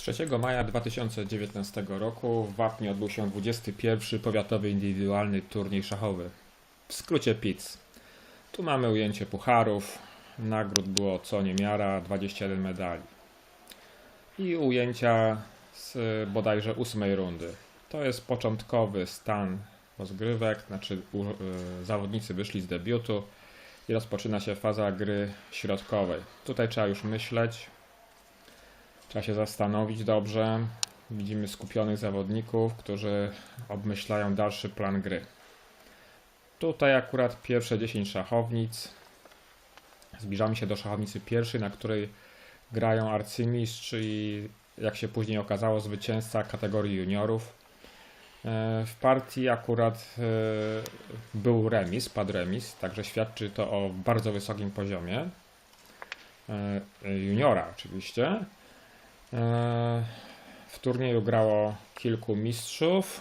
3 maja 2019 roku w Wapnie odbył się 21. Powiatowy Indywidualny Turniej Szachowy. W skrócie PITS. Tu mamy ujęcie pucharów, nagród było co niemiara, 21 medali. I ujęcia z bodajże ósmej rundy. To jest początkowy stan rozgrywek, znaczy u, y, zawodnicy wyszli z debiutu i rozpoczyna się faza gry środkowej. Tutaj trzeba już myśleć, Trzeba się zastanowić dobrze. Widzimy skupionych zawodników, którzy obmyślają dalszy plan gry. Tutaj akurat pierwsze 10 szachownic. Zbliżamy się do szachownicy pierwszej, na której grają arcymistrz i jak się później okazało zwycięzca kategorii juniorów. E, W partii akurat e, był remis, padł remis, także świadczy to o bardzo wysokim poziomie. E, Juniora oczywiście. W turnieju grało kilku mistrzów.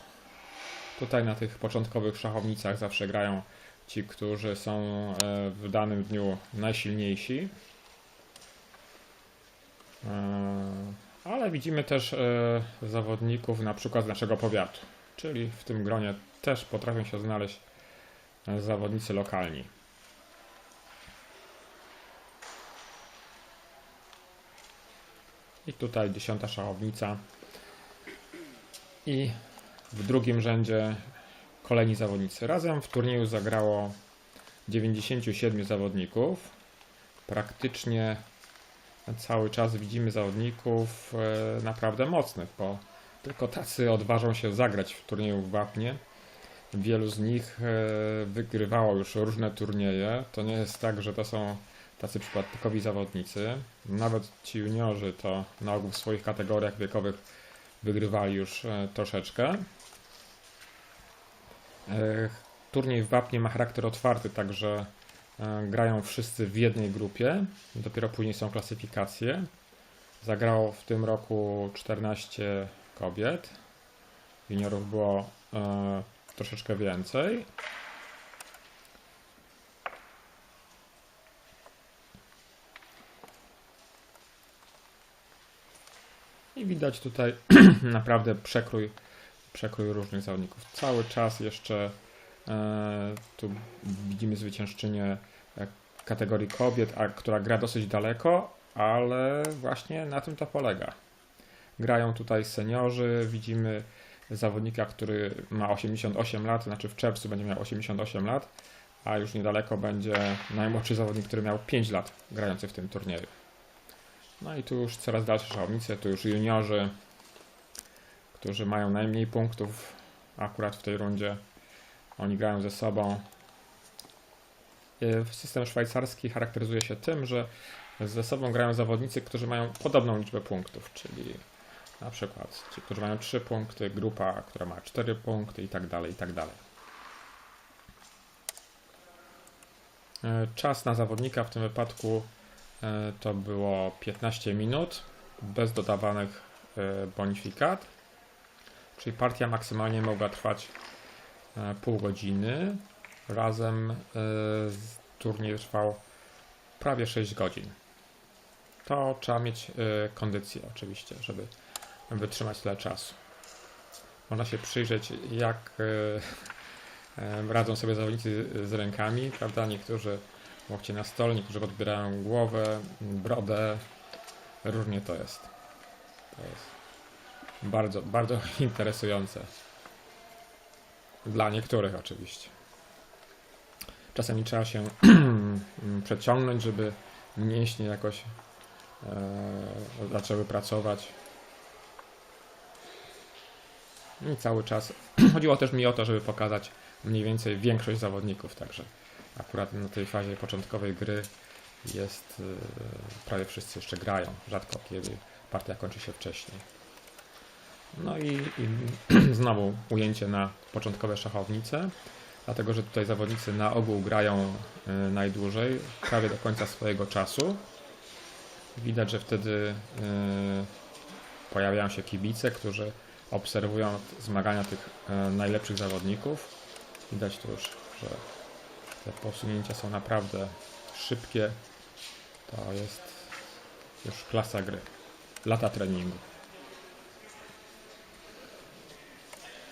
Tutaj na tych początkowych szachownicach zawsze grają ci, którzy są e, w danym dniu najsilniejsi. E, Ale widzimy też e, zawodników na przykład z naszego powiatu, czyli w tym gronie też potrafią się znaleźć zawodnicy lokalni. I tutaj dziesiąta szachownica. I w drugim rzędzie kolejni zawodnicy. Razem w turnieju zagrało 97 zawodników. Praktycznie cały czas widzimy zawodników e, naprawdę mocnych, bo tylko tacy odważą się zagrać w turnieju w Wapnie. Wielu z nich e, wygrywało już różne turnieje. To nie jest tak, że to są tacy przypadkowi zawodnicy. Nawet ci juniorzy to na ogół w swoich kategoriach wiekowych wygrywali już e, troszeczkę. E, Turniej w Wapnie ma charakter otwarty, także e, grają wszyscy w jednej grupie. Dopiero później są klasyfikacje. Zagrało w tym roku 14 kobiet. Juniorów było troszeczkę więcej. Widać tutaj naprawdę przekrój, przekrój różnych zawodników. Cały czas jeszcze e, tu widzimy zwyciężczynię e, kategorii kobiet, a, która gra dosyć daleko, ale właśnie na tym to polega. Grają tutaj seniorzy, widzimy zawodnika, który ma 88 lat, znaczy w czerwcu będzie miał 88 lat, a już niedaleko będzie najmłodszy zawodnik, który miał 5 lat grający w tym turnieju. No i tu już coraz dalsze szachownice, tu już juniorzy, którzy mają najmniej punktów akurat w tej rundzie. Oni grają ze sobą. E, System szwajcarski charakteryzuje się tym, że ze sobą grają zawodnicy, którzy mają podobną liczbę punktów, czyli na przykład ci, którzy mają 3 punkty, grupa, która ma 4 punkty i tak dalej, i tak dalej. E, Czas na zawodnika w tym wypadku to było 15 minut bez dodawanych e, bonifikat. Czyli partia maksymalnie mogła trwać e, pół godziny. Razem turniej trwał prawie 6 godzin. To trzeba mieć kondycję oczywiście, żeby wytrzymać tyle czasu. Można się przyjrzeć, jak radzą sobie zawodnicy z rękami, prawda? Niektórzy łokcie na stole, niektórzy podbierają głowę, brodę. Różnie to jest. To jest bardzo, bardzo interesujące. Dla niektórych oczywiście. Czasami trzeba się przeciągnąć, żeby mięśnie jakoś e, zaczęły pracować. I cały czas chodziło też mi o to, żeby pokazać mniej więcej większość zawodników, także akurat na tej fazie początkowej gry jest yy, prawie wszyscy jeszcze grają. Rzadko kiedy partia kończy się wcześniej. No i, i znowu ujęcie na początkowe szachownice, dlatego że tutaj zawodnicy na ogół grają yy, najdłużej, prawie do końca swojego czasu. Widać, że wtedy yy, pojawiają się kibice, którzy obserwują zmagania tych najlepszych zawodników. Widać tu już, że te posunięcia są naprawdę szybkie. To jest już klasa gry. Lata treningu.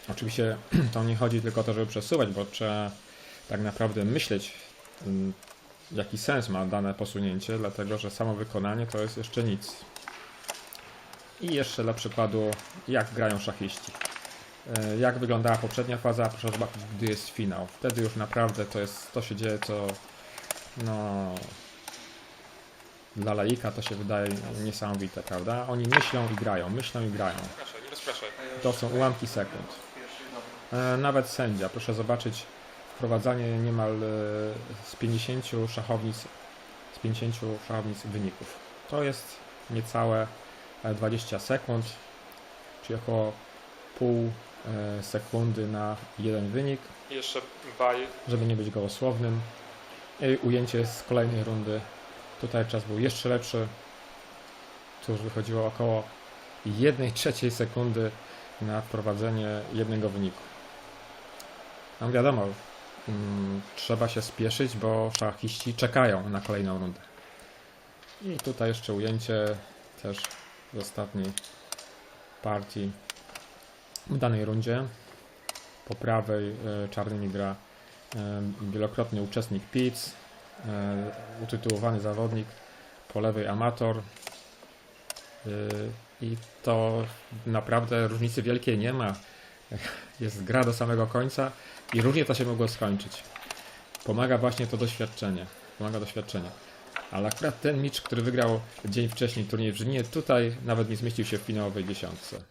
Oczywiście to nie chodzi tylko o to, żeby przesuwać, bo trzeba tak naprawdę myśleć, mm, jaki sens ma dane posunięcie, dlatego że samo wykonanie to jest jeszcze nic. I jeszcze dla przykładu, jak grają szachiści. E, Jak wyglądała poprzednia faza, proszę zobaczyć, gdy jest finał. Wtedy już naprawdę to jest, to się dzieje, co no dla laika to się wydaje niesamowite, prawda? Oni myślą i grają, myślą i grają. To są ułamki sekund. E, Nawet sędzia, proszę zobaczyć wprowadzanie niemal e, z 50 szachownic, z 50 szachownic wyników. To jest niecałe e, 20 sekund, czyli około pół sekundy na jeden wynik, I jeszcze baj. żeby nie być gołosłownym. I ujęcie z kolejnej rundy. Tutaj czas był jeszcze lepszy. Tu już wychodziło około 1 trzeciej sekundy na wprowadzenie jednego wyniku. No wiadomo, mm, trzeba się spieszyć, bo szachiści czekają na kolejną rundę. I tutaj jeszcze ujęcie też z ostatniej partii w danej rundzie. Po prawej e, czarnymi gra e, wielokrotny uczestnik PIC, e, utytułowany zawodnik, po lewej amator. I to naprawdę różnicy wielkiej nie ma. Jest gra do samego końca i różnie to się mogło skończyć. Pomaga właśnie to doświadczenie. Pomaga doświadczenie. Ale akurat ten Mitch, który wygrał dzień wcześniej turniej w Rzyminie, tutaj nawet nie zmieścił się w finałowej dziesiątce.